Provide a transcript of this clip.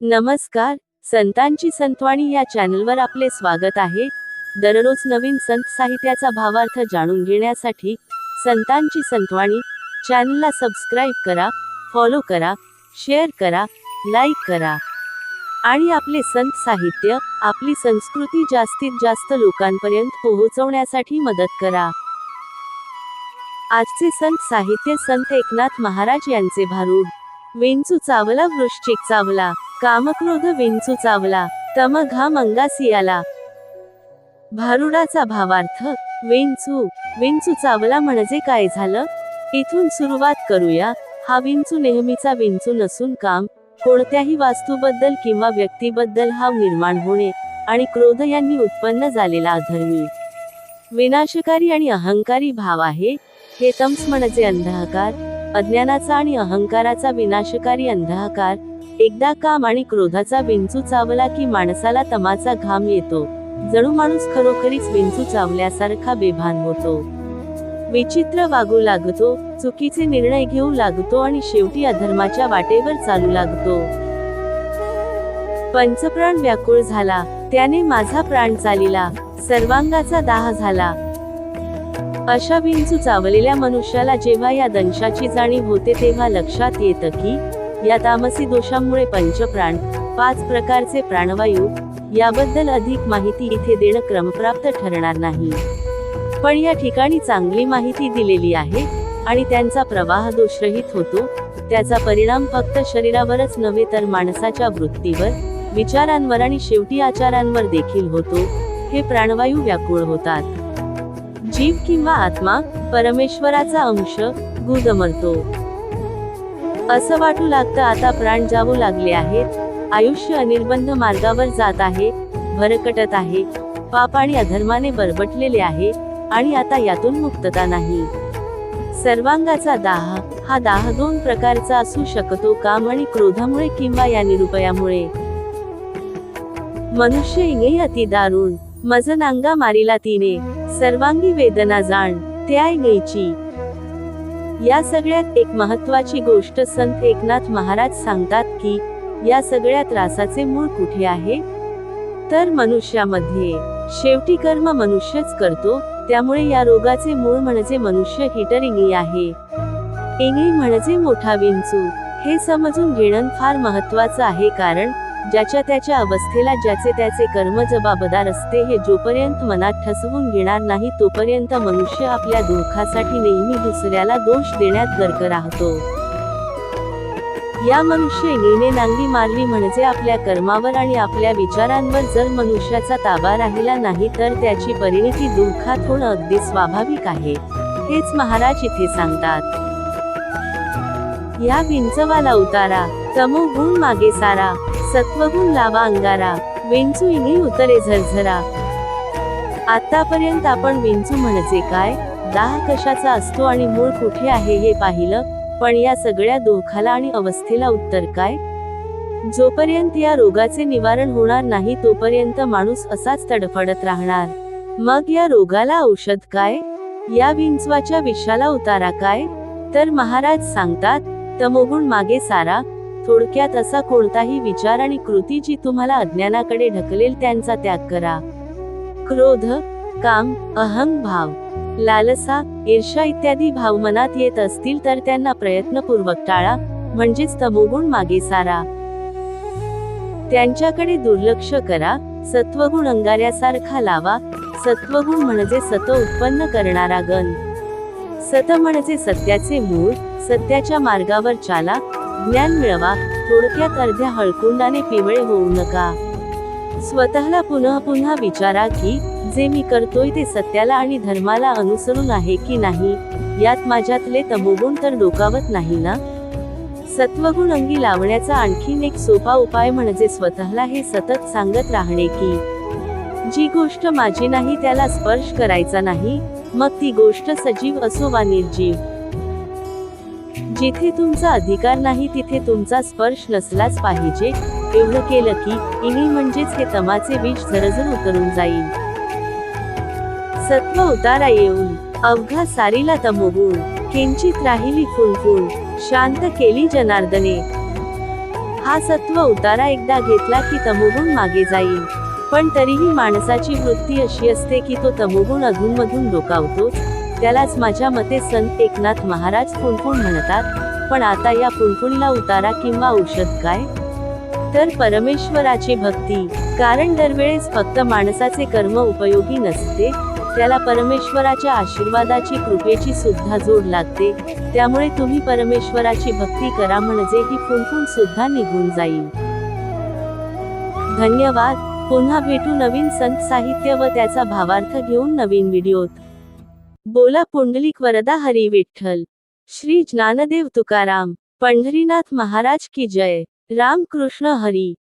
नमस्कार संतांची संतवाणी या चॅनलवर आपले स्वागत आहे. दररोज नवीन संत साहित्याचा भावार्थ जाणून घेण्यासाठी संतांची संतवाणी चॅनलला सबस्क्राईब करा फॉलो करा शेअर करा लाईक करा. आणि आपले संत साहित्य आपली संस्कृती जास्तीत जास्त लोकांपर्यंत पोहोचवण्यासाठी मदत करा. आजचे संत साहित्य संत एकनाथ महाराज यांचे भारूड विंचू चावला वृश्चिक चावला. कामक्रोध विंचू चावला तम घाम अंगासी आला. भारुडाचा भावार्थ विंचू विंचू चावला म्हणजे काय झालं? इथून सुरुवात करूया. हा विंचू नेहमीचा विंचू नसून काम कोणत्याही वास्तूबद्दल किंवा व्यक्तीबद्दल हाव निर्माण होणे आणि क्रोध यांनी उत्पन्न झालेला अधर्मी विनाशकारी आणि अहंकारी भाव आहे. हे तम्स म्हणजे अंधकार अज्ञानाचा आणि अहंकाराचा विनाशकारी अंधकार एकदा काम आणि क्रोधाचा विंचू चावला की माणसाला तमाचा घाम येतो. जणू माणूस खरोखरीच विंचू चावल्यासारखा बेभान होतो. विचित्र वागू लागतो चुकीचे निर्णय घेऊ लागतो आणि शेवटी अधर्माच्या वाटेवर चालू लागतो. पंचप्राण व्याकुळ झाला त्याने माझा प्राण चालिला सर्वांगाचा दाह झाला. अशा विंचू चावलेल्या मनुष्याला जेव्हा या दंशाची जाणीव होते तेव्हा लक्षात येतं की या तामसी दोषामुळे पंचप्राण पाच प्रकारचे प्राणवायू याबद्दल अधिक माहिती इथे देणं क्रमप्राप्त ठरणार नाही. पण या ठिकाणी चांगली माहिती दिलेली आहे आणि त्यांचा प्रवाह दोषरहित होतो त्याचा परिणाम फक्त शरीरावरच नव्हे तर माणसाच्या वृत्तीवर विचारांवर आणि शेवटी आचारांवर देखील होतो हे प्राणवायू व्याकुळ होतात. जीव किंवा आत्मा परमेश्वराचा अंश गुदमरतो. असं वाटू लागतं आता प्राण जावू लागले आहेत. आयुष्य अनिर्बंध मार्गावर जात आहे भरकटत आहे. पाप आणि अधर्माने बरबटलेले आहे आणि आता यातून मुक्तता नाही. सर्वांगाचा दाह हा दाह दोन प्रकारचा असू शकतो काम आणि क्रोधामुळे किंवा या निरुपयामुळे. मनुष्य इंगे अति दारुण मज नांगा मारिला तिने सर्वांगी वेदना जाण त्या इंगेची या सगळ्यात एक महत्वाची गोष्ट संत एकनाथ महाराज सांगतात की या सगळ्या त्रासाचे मूळ कुठे आहे? तर मनुष्यामध्ये. शेवटी कर्म मनुष्यच करतो त्यामुळे या रोगाचे मूळ म्हणजे मनुष्य हिटर इंगी आहे. इंगळी म्हणजे मोठा विंचू. हे समजून घेणं फार महत्वाचं आहे कारण ज्याच्या त्याच्या अवस्थेला ज्याचे त्याचे कर्म जबाबदार असते हे जोपर्यंत मनात ठसवून घेणार नाही तोपर्यंत मनुष्य आपल्या दुःखासाठी नेहमी दुसऱ्याला दोष देण्यात गर्क राहतो. या मनुष्य इंगीने नांगी मारली म्हणजे आपल्या कर्मावर आणि आपल्या विचारांवर जर मनुष्याचा ताबा राहिला नाही तर त्याची परिणिती दुःखात होणं अगदी स्वाभाविक आहे हेच महाराज इथे सांगतात. या विंचवाला उतारा तमो गुण मागे सारा. सत्वहून लावा अंगारा. विंचू इनी उतरे झरझरा. आतापर्यंत आपण विंचू म्हणजे काय? दाह कशाचा असतो आणि मूळ कुठे आहे हे पाहिलं पण या सगळ्या दोखाला आणि अवस्थेला उत्तर काय? जोपर्यंत या रोगाचे निवारण होणार नाही तोपर्यंत माणूस असाच तडफडत राहणार. मग या रोगाला औषध काय? या विंचवाच्या विषाला उतारा काय? तर महाराज सांगतात तमोगुण मागे सारा थोडक्यात असा कोणताही विचार आणि कृती जी तुम्हाला अज्ञानाकडे ढकलेल त्यांचा त्याग करा. क्रोध काम अहंग भाव लालसा ईर्षा इत्यादी भाव मनात येत असतील तर त्यांना प्रयत्नपूर्वक टाळा म्हणजेच तमोगुण मागे सारा. त्यांच्याकडे दुर्लक्ष करा सत्वगुण अंगाऱ्यासारखा लावा सत्वगुण म्हणजे सत उत्पन्न करणारा गण. सत म्हणजे सत्याचे मूळ सत्याच्या मार्गावर चाला ज्ञान मिळवा थोडक्यात अर्ध्या हळकुंडाने पिवळे होऊ नका. स्वतःला पुन्हा पुन्हा विचारा की जे मी करतोय ते सत्याला आणि धर्माला अनुसरून आहे की नाही यात माझ्यातले तमोगुण तर डोकावत नाही ना? सत्वगुण अंगी लावण्याचा आणखीन एक सोपा उपाय म्हणजे स्वतःला हे सतत सांगत राहणे की जी गोष्ट माझी नाही त्याला स्पर्श करायचा नाही मग ती गोष्ट सजीव असो वा निर्जीव. जिथे तुमचा अधिकार नाही तिथे तुमचा स्पर्श नसलाच पाहिजे. एवढं केलं की इनी म्हणजेच हे तमाचे बीज झरझर उतरून जाईल. सत्व उतारा येऊन अवघा सारीला तमोगुण किंचित राहिली फुलफुल शांत केली जनार्दने. हा सत्व उतारा एकदा घेतला की तमोगुण मागे जाईल. पण तरीही माणसाची वृत्ती अशी असते की तो तमोगुण अधूनमधून डोकावतोच त्यालाच माझ्या मते संत एकनाथ महाराज फुणफुण म्हणतात. पण आता या फुणफुणीला उतारा किंवा औषध काय? तर परमेश्वराची भक्ती. कारण दरवेळेस फक्त माणसाचे कर्म उपयोगी नसते त्याला परमेश्वराच्या आशीर्वादाची कृपेची सुद्धा जोड लागते. त्यामुळे तुम्ही परमेश्वराची भक्ती करा म्हणजे ही फुणफुण सुद्धा निघून जाईल. धन्यवाद. पुन्हा भेटू नवीन संत साहित्य व त्याचा भावार्थ घेऊन नवीन व्हिडिओत. बोला पुंडलिक वरदा हरी विठ्ठल. श्री ज्ञानदेव तुकाराम पंढरीनाथ महाराज की जय. राम कृष्ण हरी.